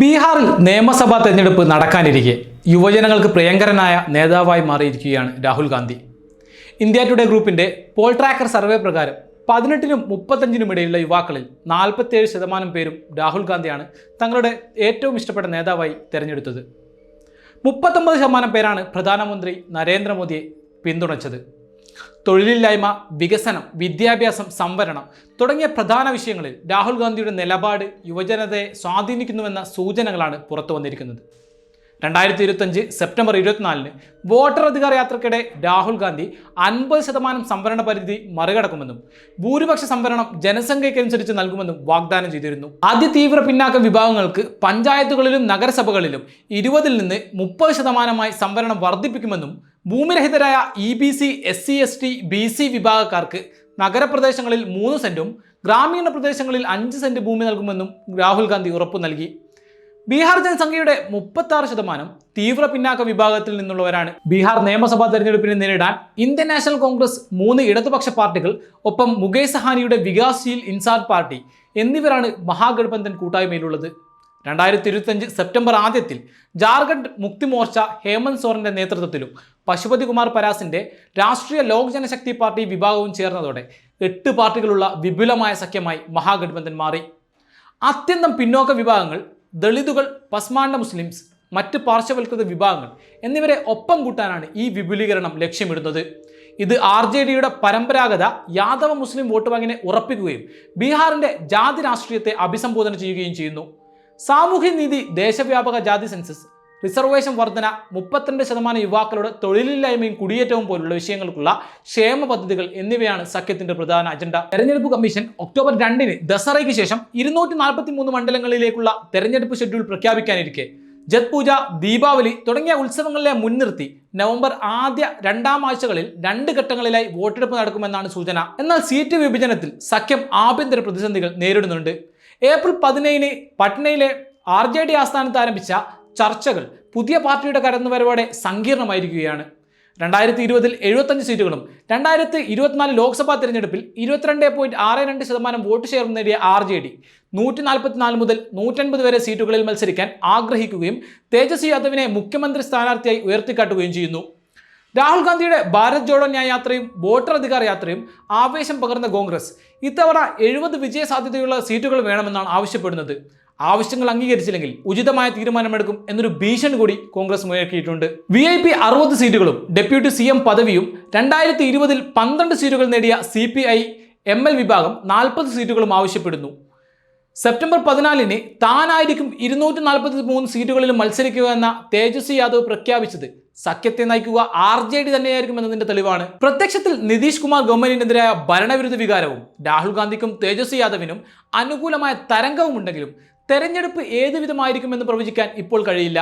ബീഹാറിൽ നിയമസഭാ തെരഞ്ഞെടുപ്പ് നടക്കാനിരിക്കെ യുവജനങ്ങൾക്ക് പ്രിയങ്കരനായ നേതാവായി മാറിയിരിക്കുകയാണ് രാഹുൽ ഗാന്ധി. ഇന്ത്യ ടുഡേ ഗ്രൂപ്പിന്റെ പോൾ ട്രാക്കർ സർവേ പ്രകാരം പതിനെട്ടിനും മുപ്പത്തഞ്ചിനും ഇടയിലുള്ള യുവാക്കളിൽ നാൽപ്പത്തേഴ് ശതമാനം പേരും രാഹുൽ ഗാന്ധിയാണ് തങ്ങളുടെ ഏറ്റവും ഇഷ്ടപ്പെട്ട നേതാവായി തിരഞ്ഞെടുത്തത്. മുപ്പത്തൊമ്പത് ശതമാനം പേരാണ് പ്രധാനമന്ത്രി നരേന്ദ്രമോദിയെ പിന്തുണച്ചത്. തൊഴിലില്ലായ്മ വികസനം വിദ്യാഭ്യാസം സംവരണം തുടങ്ങിയ പ്രധാന വിഷയങ്ങളിൽ രാഹുൽ ഗാന്ധിയുടെ നിലപാട് യുവജനതയെ സ്വാധീനിക്കുന്നുവെന്ന സൂചനകളാണ് പുറത്തു വന്നിരിക്കുന്നത്. രണ്ടായിരത്തി ഇരുപത്തഞ്ച് സെപ്റ്റംബർ ഇരുപത്തിനാലിന് വോട്ടർ അധികാര യാത്രക്കിടെ രാഹുൽ ഗാന്ധി അൻപത് ശതമാനം സംവരണ പരിധി മറികടക്കുമെന്നും ഭൂരിപക്ഷ സംവരണം ജനസംഖ്യയ്ക്കനുസരിച്ച് നൽകുമെന്നും വാഗ്ദാനം ചെയ്തിരുന്നു. ആദ്യ തീവ്ര പിന്നാക്ക വിഭാഗങ്ങൾക്ക് പഞ്ചായത്തുകളിലും നഗരസഭകളിലും ഇരുപതിൽ നിന്ന് മുപ്പത് ശതമാനമായി സംവരണം വർദ്ധിപ്പിക്കുമെന്നും ഭൂമിരഹിതരായ E B C S C S T B C വിഭാഗക്കാർക്ക് നഗരപ്രദേശങ്ങളിൽ മൂന്ന് സെന്റും ഗ്രാമീണ പ്രദേശങ്ങളിൽ അഞ്ച് സെന്റ് ഭൂമി നൽകുമെന്നും രാഹുൽ ഗാന്ധി ഉറപ്പു നൽകി. ബീഹാർ ജനസംഖ്യയുടെ മുപ്പത്തി ആറ് ശതമാനം തീവ്ര പിന്നാക്ക വിഭാഗത്തിൽ നിന്നുള്ളവരാണ്. ബീഹാർ നിയമസഭാ തെരഞ്ഞെടുപ്പിനെ നേരിടാൻ ഇന്ത്യൻ നാഷണൽ കോൺഗ്രസ് മൂന്ന് ഇടതുപക്ഷ പാർട്ടികൾ ഒപ്പം മുകേഷ് സഹാനിയുടെ വികാസ്ശീൽ ഇൻസാൻ പാർട്ടി എന്നിവരാണ് മഹാഗഠബന്ധൻ കൂട്ടായ്മയിലുള്ളത്. രണ്ടായിരത്തി ഇരുപത്തഞ്ച് സെപ്റ്റംബർ ആദ്യത്തിൽ ജാർഖണ്ഡ് മുക്തി മോർച്ച ഹേമന്ത് സോറന്റെ നേതൃത്വത്തിലും പശുപതി കുമാർ പരാസിന്റെ രാഷ്ട്രീയ ലോക് ജനശക്തി പാർട്ടി വിഭാഗവും ചേർന്നതോടെ എട്ട് പാർട്ടികളുള്ള വിപുലമായ സഖ്യമായി മഹാഗഠബന്ധൻ മാറി. അത്യന്തം പിന്നോക്ക വിഭാഗങ്ങൾ ദളിതുകൾ പസ്മാണ്ട മുസ്ലിംസ് മറ്റ് പാർശ്വവൽകൃത വിഭാഗങ്ങൾ എന്നിവരെ ഒപ്പം കൂട്ടാനാണ് ഈ വിപുലീകരണം ലക്ഷ്യമിടുന്നത്. ഇത് ആർ ജെ ഡിയുടെ പരമ്പരാഗത യാദവ മുസ്ലിം വോട്ട് ബാങ്കിനെ ഉറപ്പിക്കുകയും ബീഹാറിന്റെ ജാതി രാഷ്ട്രീയത്തെ അഭിസംബോധന ചെയ്യുകയും ചെയ്യുന്നു. സാമൂഹ്യനീതി ദേശവ്യാപക ജാതി സെൻസസ് റിസർവേഷൻ വർധന മുപ്പത്തിരണ്ട് ശതമാനം യുവാക്കളുടെ തൊഴിലില്ലായ്മയും കുടിയേറ്റവും പോലുള്ള വിഷയങ്ങൾക്കുള്ള ക്ഷേമ പദ്ധതികൾ എന്നിവയാണ് സഖ്യത്തിന്റെ പ്രധാന അജണ്ട. തെരഞ്ഞെടുപ്പ് കമ്മീഷൻ ഒക്ടോബർ രണ്ടിന് ദസറയ്ക്ക് ശേഷം ഇരുന്നൂറ്റി നാൽപ്പത്തി മൂന്ന് മണ്ഡലങ്ങളിലേക്കുള്ള തെരഞ്ഞെടുപ്പ് ഷെഡ്യൂൾ പ്രഖ്യാപിക്കാനിരിക്കെ. ജത് പൂജ ദീപാവലി തുടങ്ങിയ ഉത്സവങ്ങളിലെ മുൻനിർത്തി നവംബർ ആദ്യ രണ്ടാം ആഴ്ചകളിൽ രണ്ട് ഘട്ടങ്ങളിലായി വോട്ടെടുപ്പ് നടക്കുമെന്നാണ് സൂചന. എന്നാൽ സീറ്റ് വിഭജനത്തിൽ സഖ്യം ആഭ്യന്തര പ്രതിസന്ധികൾ നേരിടുന്നുണ്ട്. ഏപ്രിൽ പതിനേഴിന് പട്നയിലെ ആർ ജെ ഡി ആസ്ഥാനത്ത് ആരംഭിച്ച ചർച്ചകൾ പുതിയ പാർട്ടിയുടെ കടന്നുവരവോടെ സങ്കീർണമായിരിക്കുകയാണ്. രണ്ടായിരത്തി ഇരുപതിൽ എഴുപത്തഞ്ച് സീറ്റുകളും രണ്ടായിരത്തി ഇരുപത്തിനാല് ലോക്സഭാ തെരഞ്ഞെടുപ്പിൽ ഇരുപത്തിരണ്ട് പോയിന്റ് ആറ് രണ്ട് ശതമാനം വോട്ട് ഷെയർ നേടിയ ആർ ജെ ഡി നൂറ്റി നാൽപ്പത്തിനാല് മുതൽ നൂറ്റൻപത് വരെ സീറ്റുകളിൽ മത്സരിക്കാൻ ആഗ്രഹിക്കുകയും തേജസ്വി യാദവിനെ മുഖ്യമന്ത്രി സ്ഥാനാർത്ഥിയായി ഉയർത്തിക്കാട്ടുകയും ചെയ്യുന്നു. രാഹുൽ ഗാന്ധിയുടെ ഭാരത് ജോഡോ ന്യായ യാത്രയും വോട്ടർ അധികാര യാത്രയും ആവേശം പകർന്ന കോൺഗ്രസ്. ഇത്തവണ എഴുപത് വിജയ സാധ്യതയുള്ള സീറ്റുകൾ വേണമെന്നാണ് ആവശ്യപ്പെടുന്നത്. ആവശ്യങ്ങൾ അംഗീകരിച്ചില്ലെങ്കിൽ ഉചിതമായ തീരുമാനമെടുക്കും എന്നൊരു ഭീഷണി കൂടി കോൺഗ്രസ് മുഴക്കിയിട്ടുണ്ട്. വി ഐ പി അറുപത് സീറ്റുകളും ഡെപ്യൂട്ടി സി എം പദവിയും രണ്ടായിരത്തി ഇരുപതിൽ പന്ത്രണ്ട് സീറ്റുകൾ നേടിയ C P I M L വിഭാഗം നാൽപ്പത് സീറ്റുകളും ആവശ്യപ്പെടുന്നു. സെപ്റ്റംബർ പതിനാലിന് താനായിരിക്കും ഇരുന്നൂറ്റി നാൽപ്പത്തി മൂന്ന് സീറ്റുകളിൽ മത്സരിക്കുക എന്ന തേജസ്വി യാദവ് പ്രഖ്യാപിച്ചത് സഖ്യത്തെ നയിക്കുക ആർ ജെ ഡി തന്നെയായിരിക്കും എന്നതിന്റെ തെളിവാണ്. പ്രത്യക്ഷത്തിൽ നിതീഷ് കുമാർ ഗവൺമെന്റിനെതിരായ ഭരണവിരുദ്ധ വികാരവും രാഹുൽ ഗാന്ധിക്കും തേജസ്വി യാദവിനും അനുകൂലമായ തരംഗവും ഉണ്ടെങ്കിലും തെരഞ്ഞെടുപ്പ് ഏത് വിധമായിരിക്കുമെന്ന് പ്രവചിക്കാൻ ഇപ്പോൾ കഴിയില്ല.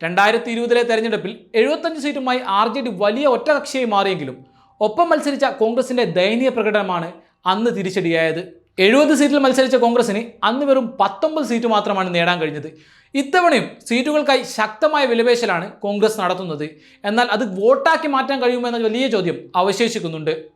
രണ്ടായിരത്തി ഇരുപതിലെ തെരഞ്ഞെടുപ്പിൽ എഴുപത്തഞ്ച് സീറ്റുമായി ആർ ജെ ഡി വലിയ ഒറ്റകക്ഷിയായി മാറിയെങ്കിലും ഒപ്പം മത്സരിച്ച കോൺഗ്രസിന്റെ ദയനീയ പ്രകടനമാണ് അന്ന് തിരിച്ചടിയായത്. എഴുപത് സീറ്റിൽ മത്സരിച്ച കോൺഗ്രസിന് അന്ന് വെറും പത്തൊമ്പത് സീറ്റ് മാത്രമാണ് നേടാൻ കഴിഞ്ഞത്. ഇത്തവണയും സീറ്റുകൾക്കായി ശക്തമായ വിലപേശലാണ് കോൺഗ്രസ് നടത്തുന്നത്. എന്നാൽ അത് വോട്ടാക്കി മാറ്റാൻ കഴിയുമോ എന്ന വലിയ ചോദ്യം അവശേഷിക്കുന്നുണ്ട്.